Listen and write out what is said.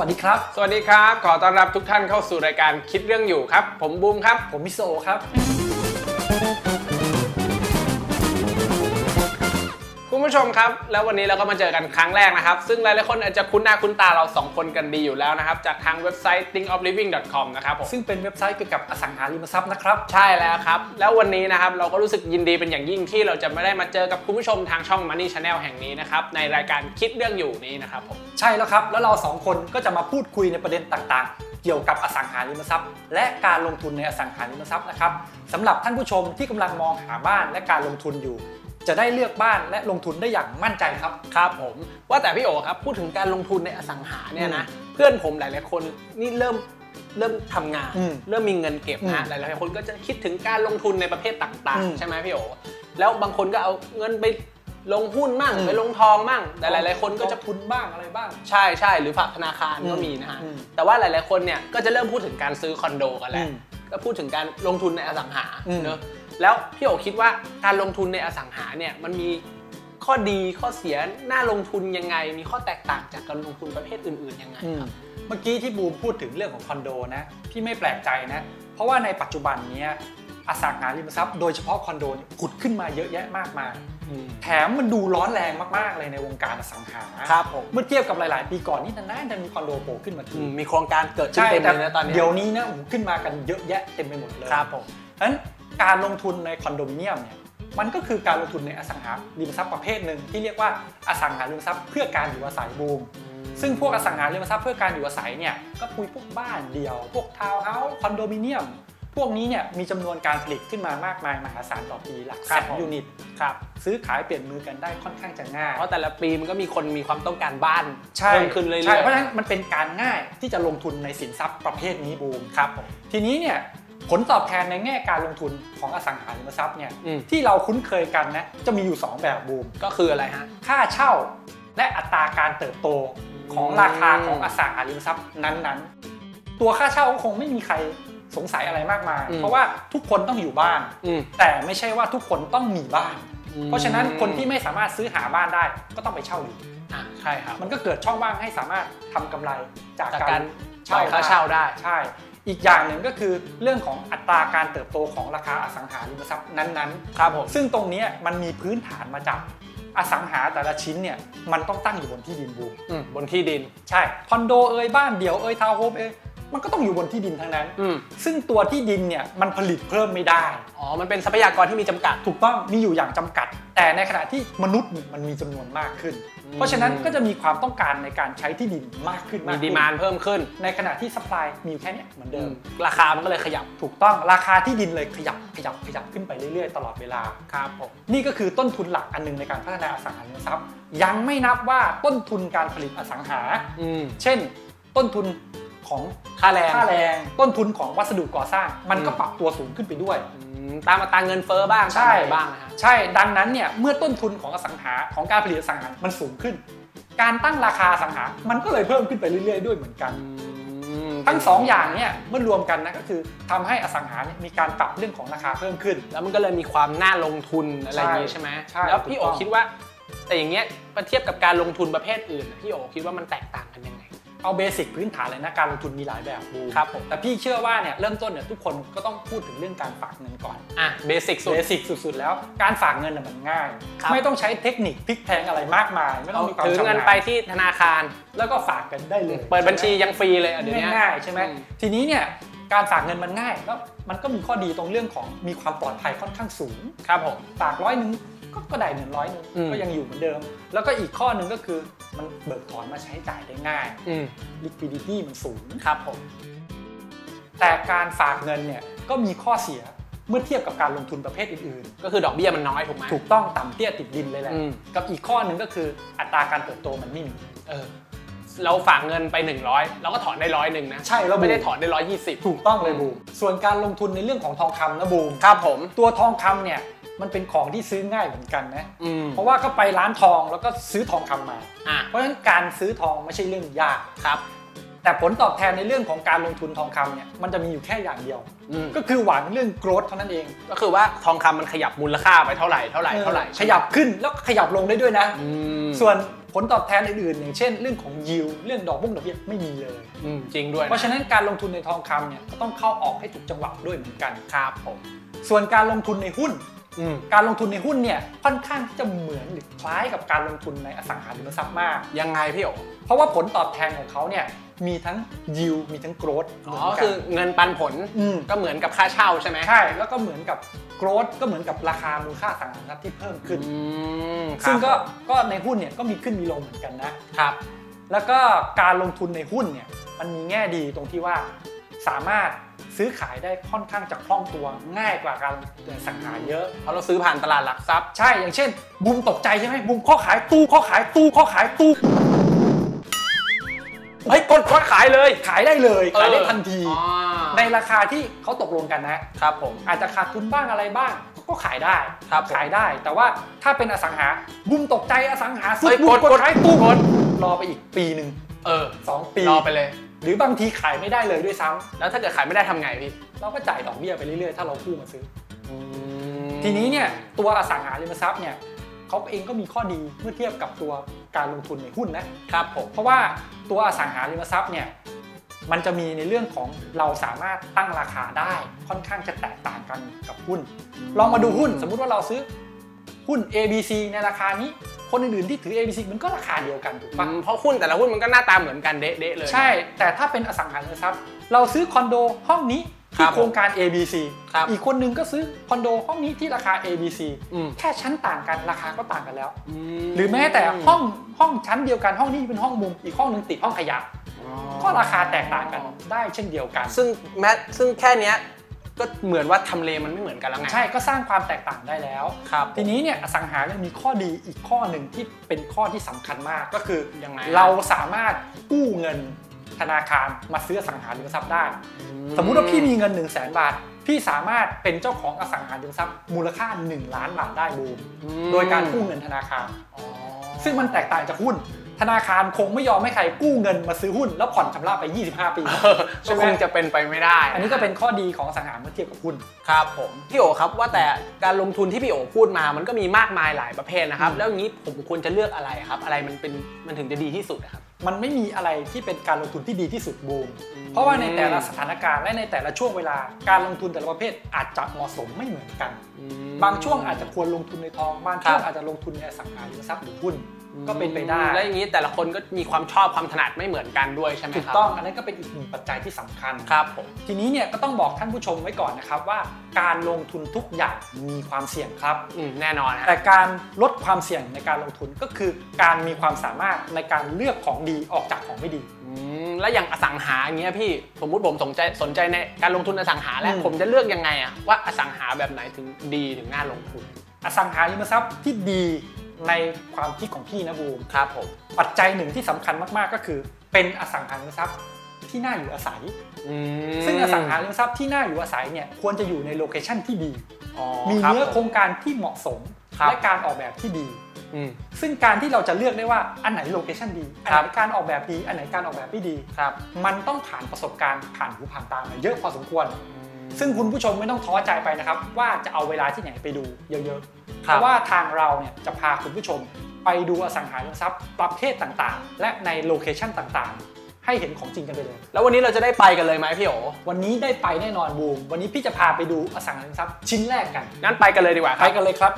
วัสดีครับ สวัสดีครับ ขอต้อนรับทุกท่านเข้าสู่รายการคิดเรื่องอยู่ครับ ผมบูมครับ ผมมิโซะครับ ผู้ชมครับ แล้ววันนี้เราก็มาเจอกันครั้งแรกนะครับ ซึ่งหลายๆคนอาจจะคุ้นหน้าคุ้นตาเราสองคนกันดีอยู่แล้วนะครับ จากทางเว็บไซต์ thinkofliving.com นะครับผมซึ่งเป็นเว็บไซต์เกี่ยวกับอสังหาริมทรัพย์นะครับ ใช่แล้วครับ แล้ววันนี้นะครับเราก็รู้สึกยินดีเป็นอย่างยิ่งที่เราจะไม่ได้มาเจอกับคุณผู้ชมทางช่อง Money Channel แห่งนี้นะครับในรายการคิดเรื่องอยู่นี้นะครับผมใช่แล้วครับแล้วเราสองคนก็จะมาพูดคุยในประเด็นต่างๆเกี่ยวกับอสังหาริมทรัพย์ และการลงทุนในอสังหาริมทรัพย์นะครับสำหรับท่านผู้ชมที่กำลังมองหาบ้านและการลงทุนอยู่ จะได้เลือกบ้านและลงทุนได้อย่างมั่นใจครับ ครับผมว่าแต่พี่โอครับพูดถึงการลงทุนในอสังหาเนี่ยนะเพื่อนผมหลายๆคนนี่เริ่มเริ่มทำงานอืมเริ่มมีเงินเก็บอืนะมหลายๆคนก็จะคิดถึงการลงทุนในประเภทต่างอืมๆใช่ไหมพี่โอแล้วบางคนก็เอาเงินไปลงหุ้นมั่งอืมไปลงทองมั่งแต่หลาย ๆ คนก็จะทุนบ้างอะไรบ้าง ใช่ใช่หรือฝากธนาคารก็อืมมีนะฮะอืมแต่ว่าหลาย ๆ คนเนี่ยก็จะเริ่มพูดถึงการซื้อคอนโดกันแล้วอืมก็พูดถึงการลงทุนในอสังหาอืมเนอะ แล้วพี่โอคิดว่าการลงทุนในอสังหาเนี่ยมันมีข้อดีข้อเสียน่าลงทุนยังไง มีข้อแตกต่างจากการลงทุนประเภทอื่นๆยังไงอืมครับเมื่อกี้ที่บูมพูดถึงเรื่องของคอนโดนะพี่ไม่แปลกใจนะ เพราะว่าในปัจจุบันเนี้ยอสังหาริมทรัพย์โดยเฉพาะคอนโดเนี่ยผุดขึ้นมาเยอะแยะมากมายแถมมันดูร้อนแรงมากๆเลยในวงการอสังหาครับผมเมื่อเทียบกับหลาย ๆ ปีก่อนนี่นานๆจะมีคอนโดโผล่ขึ้นมาทีอืมมีโครงการเกิดขึ้นใช่เต็มแต่เลยนะตอนนี้เดี๋ยวนี้นะโอ้โหขึ้นมากันเยอะแยะเต็มไปหมดเลยครับผมเพราะฉะนั้น การลงทุนในคอนโดมิเนียมเนี่ยมันก็คือการลงทุนในอสังหาริมทรัพย์ประเภทหนึ่งที่เรียกว่าอสังหาริมทรัพย์เพื่อการอยู่อาศัยบูม ซึ่งพวกอสังหาริมทรัพย์เพื่อการอยู่อาศัยเนี่ยก็ปุยพวกบ้านเดี่ยว พวกทาวน์เฮาส์คอนโดมิเนียม พวกนี้เนี่ยมีจำนวนการผลิตขึ้นมามากมายมหาศาลต่อปีหลักคแสรับนผมยูนิตครับซื้อขายเปลี่ยนมือกันได้ค่อนข้างจะง่าย เพราะแต่ละปีมันก็มีคนมีความต้องการบ้านใช่เพิ่มขึ้นเรื่อยๆใช่เพราะฉะนั้นมันเป็นการง่ายที่จะลงทุนในสินทรัพย์ประเภทนี้บูมครับผมทีนี้เนี่ย ผลตอบแทนในแง่การลงทุนของอสังหาริมทรัพย์เนี่ยอืม ที่เราคุ้นเคยกันนะจะมีอยู่ 2 แบบบูม ก็คืออะไรฮะ ค่าเช่าและอัตราการเติบโตของราคาของอสังหาริมทรัพย์นั้นๆ ตัวค่าเช่าก็คงไม่มีใครสงสัยอะไรมากมาย อืม เพราะว่าทุกคนต้องอยู่บ้าน อืม แต่ไม่ใช่ว่าทุกคนต้องมีบ้าน อืม เพราะฉะนั้นคนที่ไม่สามารถซื้อหาบ้านได้ก็ต้องไปเช่าอยู่ อะใช่ครับมันก็เกิดช่องว่างให้สามารถทำกำไรจากจากกาการรเช่าจ่ายค่าเช่าได้ ใช่ อีกอย่างหนึ่งก็คือเรื่องของอัตราการเติบโตของราคาอสังหาริมทรัพย์นั้นครับผมๆซึ่งตรงเนี้ยมันมีพื้นฐานมาจากอสังหาแต่ละชิ้นเนี่ยมันต้องตั้งอยู่บนที่ดินบูมอืมบนที่ดิน ใช่คอนโดเอ่ยบ้านเดี่ยวเอ่ยทาวน์โฮมเอ่ยมันก็ต้องอยู่บนที่ดินทั้งนั้นอืมซึ่งตัวที่ดินเนี่ยมันผลิตเพิ่มไม่ได้ อ๋อ มันเป็นทรัพยากรที่มีจำกัด ถูกต้อง มีอยู่อย่างจำกัด แต่ในขณะที่มนุษย์นี่มันมีจำนวนมากขึ้นอืม เพราะฉะนั้นก็จะมีความต้องการในการใช้ที่ดินมากขึ้นมีมากดีขึ้นมานเพิ่มขึ้น ในขณะที่สป라이มีอยู่แค่เนี้ยเหมือนเดิม ราคามันก็เลยขยับ ถูกต้องราคาที่ดินเลยขยับขยับขยับขึ้นไปเรื่อยๆ ตลอดเวลาครับผมนี่ก็คือต้นทุนหลักอันหนึงในการพัฒนาอสังหาริมทรัพย์ ยังไม่นับว่าต้นทุนการผลิตอสังหา อืมเช่น ต้นทุนของค่าแรง ค่าแรงต้นทุนของวัสดุก่อสร้าง มันก็อืม ปรับตัวสูงขึ้นไปด้วย อืม ตามอัตราเงินเฟ้อบ้างใช่ตามอะไรบ้างนะฮะใช่ดังนั้นเนี่ยเมื่อต้นทุนของอสังหาของการผลิตอสังหามันสูงขึ้น การตั้งราคาอสังหา มันก็เลยเพิ่มขึ้นไปเรื่อยๆ ด้วยเหมือนกันอืมทั้งสองอย่างเนี่ยเมื่อรวมกันนะก็คือทำให้อสังหาเนี่ยมีการปรับเรื่องของราคาเพิ่มขึ้น แล้วมันก็เลยมีความน่าลงทุนอะไรอย่างนี้ใช่ใช่ไหมใช่แล้วพี่โอถูกต้องคิดว่า แต่อย่างเงี้ยมาเทียบกับการลงทุนประเภทอื่นพี่โอคิดว่ามันแตกต่างกันยังไง เอาเบสิกพื้นฐานเลยนะการลงทุนมีหลายแบบบูครับผมแต่พี่เชื่อว่าเนี่ยเริ่มต้นเนี่ยทุกคนก็ต้องพูดถึงเรื่องการฝากเงินก่อนอะเบสิกสุดเบสิกสุดๆ แล้วการฝากเงินน่ะมันง่ายครับไม่ต้องใช้เทคนิคพลิกแพลงอะไรมากมาย ไม่ต้เอาองมีความถือชำเงินนาญไปที่ธนาคาร แล้วก็ฝากกันได้เลย เปิดบัญชียังฟรีเลยอะเดี๋ยวนี้ง่ายๆใช่ไหมอืมทีนี้เนี่ยการฝากเงินมันง่ายแล้วมันก็มีข้อดีตรงเรื่องของมีความปลอดภัยค่อนข้างสูงครับผมฝากร้อยหนึ่ง ก็ก็ได้เงินร้อยหนึ่งอืม ก็ยังอยู่เหมือนเดิม แล้วก็อีกข้อหนึ่งก็คือมันเบิกถอนมาใช้จ่ายได้ง่าย อืม liquidity มันสูงครับผม แต่การฝากเงินเนี่ยก็มีข้อเสียเมื่อเทียบกับการลงทุนประเภทอื่นก็คือดอกเบี้ยมันน้อยถูกไหม ๆ ถูกต้องต่ำเตี้ยติดดินเลยแหละ อืม กับอีกข้อหนึ่งก็คืออัตราการเติบโตมันไม่มี เออ เราฝากเงินไป 100 เราก็ถอนได้ร้อยหนึ่งนะ ใช่แล้วไม่ได้บูมถอนได้ร้อยยี่สิบถูกต้องเลยบูมส่วนการลงทุนในเรื่องของทองคำนะบูมครับผมตัวทองคำเนี่ยมันเป็นของที่ซื้อง่ายเหมือนกันนะอืมเพราะว่าก็ไปร้านทองแล้วก็ซื้อทองคำมาอะเพราะฉะนั้นการซื้อทองไม่ใช่เรื่องยากครับ แต่ผลตอบแทนในเรื่องของการลงทุนทองคำเนี่ยมันจะมีอยู่แค่อย่างเดียวอืมก็คือหวังเรื่อง growth เท่านั้นเอง ก็คือว่าทองคำมันขยับมูลค่าไปเท่าไหร่เท่าไหร่เท่าไหร่ขยับขึ้นแล้วขยับลงได้ด้วยนะอืมส่วนผลตอบแทนอื่นๆ อย่างเช่น เรื่องของ yield เรื่องดอกบุ้งดอกเบี้ยไม่มีเลยอืมจริงด้วย เพราะฉะนั้นการลงทุนในทองคำเนี่ยก็ต้องเข้าออกให้ถูกจังหวะด้วยเหมือนกันครับผมส่วนการลงทุนในหุ้นอืม การลงทุนในหุ้นเนี่ยค่อนข้างที่จะเหมือนหรือคล้ายกับการลงทุนในอสังหาริมทรัพย์มาก ยังไงพี่โอเพราะว่าผลตอบแทนของเขาเนี่ยมีทั้ง yield มีทั้ง growth เหอ๋มืออนกัคืนอเงินปันผลมก็เหมือนกับค่าเช่าใช่ไหมใช่ แล้วก็เหมือนกับ growth ก็เหมือนกับราคามูลค่าอสังหาริมทรัพย์ที่เพิ่มขึ้นอืมครับซึ่งก็ก็ในหุ้นเนี่ยก็มีขึ้นมีลงเหมือนกันนะครับแล้วก็การลงทุนในหุ้นเนี่ยมันมีแง่ดีตรงที่ว่าสามารถ ซื้อขายได้ค่อนข้างจะคล่องตัวง่ายกว่าการลงทุนในอสังหาเยอะเพราะเราซื้อผ่านตลาดหลักทรัพย์ใช่อย่างเช่น บุมตกใจใช่ไหมบุมข้อขายตู้ข้อขายตู้ข้อขายตู้เฮ้ยกดกดขายเลยขายได้เลยขายได้ทันทีอ๋อในราคาที่เขาตกลงกันนะครับผมอาจจะขาดทุนบ้างอะไรบ้าง ก็ขายได้ครับผมขายได้ แต่ว่าถ้าเป็นอสังหาบุมตกใจอสังหาสุดเฮ้ยบุมกดกดกดขายตู้กดรอไปอีกปีหนึ่งเออสองปีรอไปเลย หรือบางทีขายไม่ได้เลยด้วยซ้ำแล้วถ้าเกิดขายไม่ได้ทำไงพี่ เราก็จ่ายดอกเบี้ยไปเรื่อยๆ ถ้าเรากู้มาซื้ออืมทีนี้เนี่ยตัวอสังหาริมทรัพย์เนี่ยเขาเองก็มีข้อดีเมื่อเทียบกับตัวการลงทุนในหุ้นนะครับผมเพราะว่าตัวอสังหาริมทรัพย์เนี่ยมันจะมีในเรื่องของเราสามารถตั้งราคาได้ค่อนข้างจะแตกต่างกันกับหุ้น ลองมาดูหุ้น สมมุติว่าเราซื้อหุ้น ABC ในราคานี้ คนอื่นๆที่ถือ ABC มันก็ราคาเดียวกันถูกอืปะมเพราะหุ้นแต่ละหุ้นมันก็หน้าตาเหมือนกันเด๊ะๆเลย ใช่ แต่ถ้าเป็นอสังหาริมทรัพย์ เราซื้อคอนโดห้องนี้ครัที่บโครงการ ABC ครับอีกคนนึงก็ซื้อคอนโดห้องนี้ที่ราคา ABC อืมแค่ชั้นต่างกันราคาก็ต่างกันแล้วมหรือแม้แต่ห้องห้องชั้นเดียวกันห้องนี้เป็นห้องมุมอีกห้องนึงติดห้องขยะอ๋อก็ราคาแตกต่างกันได้เช่นเดียวกัน ซึ่งแม้ซึ่งแค่เนี้ย ก็เหมือนว่าทำเลมันไม่เหมือนกันแล้วไง ใช่ก็สร้างความแตกต่างได้แล้ว ครับ ทีนี้เนี่ยอสังหายังมีข้อดีอีกข้อหนึ่งที่เป็นข้อที่สำคัญมากก็คือยังไงเราสามารถกู้เงินธนาคารมาซื้ออสังหาริมทรัพย์ได้ สมมุติว่าพี่มีเงิน 1 0 0 0 0แบาท พี่สามารถเป็นเจ้าของอสังหาริมทรัพย์มูลค่า 1 ล้านบาทได้บูมอืมโดยการกู้เงินธนาคารอ๋อซึ่งมันแตกต่างจากหุ้น ธนาคารคงไม่ยอมให้ใครกู้เงินมาซื้อหุ้นแล้วผ่อนชำระไป 25 ปีเออใช่ก็ไหมคงจะเป็นไปไม่ได้ อันนี้ก็เป็นข้อดีของอสังหาเมื่อเทียบกับหุ้นครับผมพี่โอครับว่าแต่การลงทุนที่พี่โอพูดมา มันก็มีมากมายหลายประเภทนะครับอืมแล้วอย่างนี้ผมควรจะเลือกอะไรครับ อะไรมันเป็นมันถึงจะดีที่สุดอะครับมันไม่มีอะไรที่เป็นการลงทุนที่ดีที่สุดบูม เพราะว่าในแต่ละสถานการณ์และในแต่ละช่วงเวลาการลงทุนแต่ละประเภทอาจจะเหมาะสมไม่เหมือนกันอืมบางช่วงอาจจะควรลงทุนในทอง บางช่วงครับอาจจะลงทุนในอสังหาริมทรัพย์หรือหุ้น ก็เป็นไปได้แล้วอย่างนี้แต่ละคนก็มีความชอบความถนัดไม่เหมือนกันด้วยใช่ไหมถูกครับต้องอันนั้นก็เป็นอีกหนึ่งปัจจัยที่สำคัญครับผมทีนี้เนี่ยก็ต้องบอกท่านผู้ชมไว้ก่อนนะครับว่าการลงทุนทุกอย่างมีความเสี่ยงครับอืมแน่นอนฮะแต่การลดความเสี่ยงในการลงทุนก็คือการมีความสามารถในการเลือกของดีออกจากของไม่ดีอืมแล้วอย่างอสังหาอย่างเงี้ยพี่สมมุติผมสนใจสนใจในการลงทุนอสังหาแล้วอืมผมจะเลือกยังไงอะว่าอสังหาแบบไหนถึงดีถึงน่าลงทุน อสังหาริมทรัพย์ที่ดี ในความคิดของพี่นะบูมครับผมปัจจัยหนึ่งที่สำคัญมากๆก็คือ เป็นอสังหาริมทรัพย์ที่น่าอยู่อาศัยอืมซึ่งอสังหาริมทรัพย์ที่น่าอยู่อาศัยเนี่ยควรจะอยู่ในโลเคชั่นที่ดีอ๋อมีครับเนื้อโครงการที่เหมาะสมครับและการออกแบบที่ดีอืมซึ่งการที่เราจะเลือกได้ว่าอันไหนโลเคชั่นดี อันครัไหบนการออกแบบดี อันไหนการออกแบบไม่ดีครับมันต้องผ่านประสบการณ์ผ่านหูผ่านตามาเยอะพอสมควร ซึ่งคุณผู้ชมไม่ต้องท้อใจไปนะครับ ว่าจะเอาเวลาที่ไหนไปดูเยอะๆครัเพบราะว่าทางเราเนี่ยจะพาคุณผู้ชมไปดูอสังหาริมทรัพย์ประเภทต่างๆ และในโลเคชั่นต่างๆ ให้เห็นของจริงกันไปเลย แล้ววันนี้เราจะได้ไปกันเลยไหมพี่โอวันนี้ได้ไปแน่นอนบูมวันนี้พี่จะพาไปดูอสังหาริมทรัพย์ชิ้นแรกกัน งั้นไปกันเลยดีกว่าคไปรับกันเลยครับ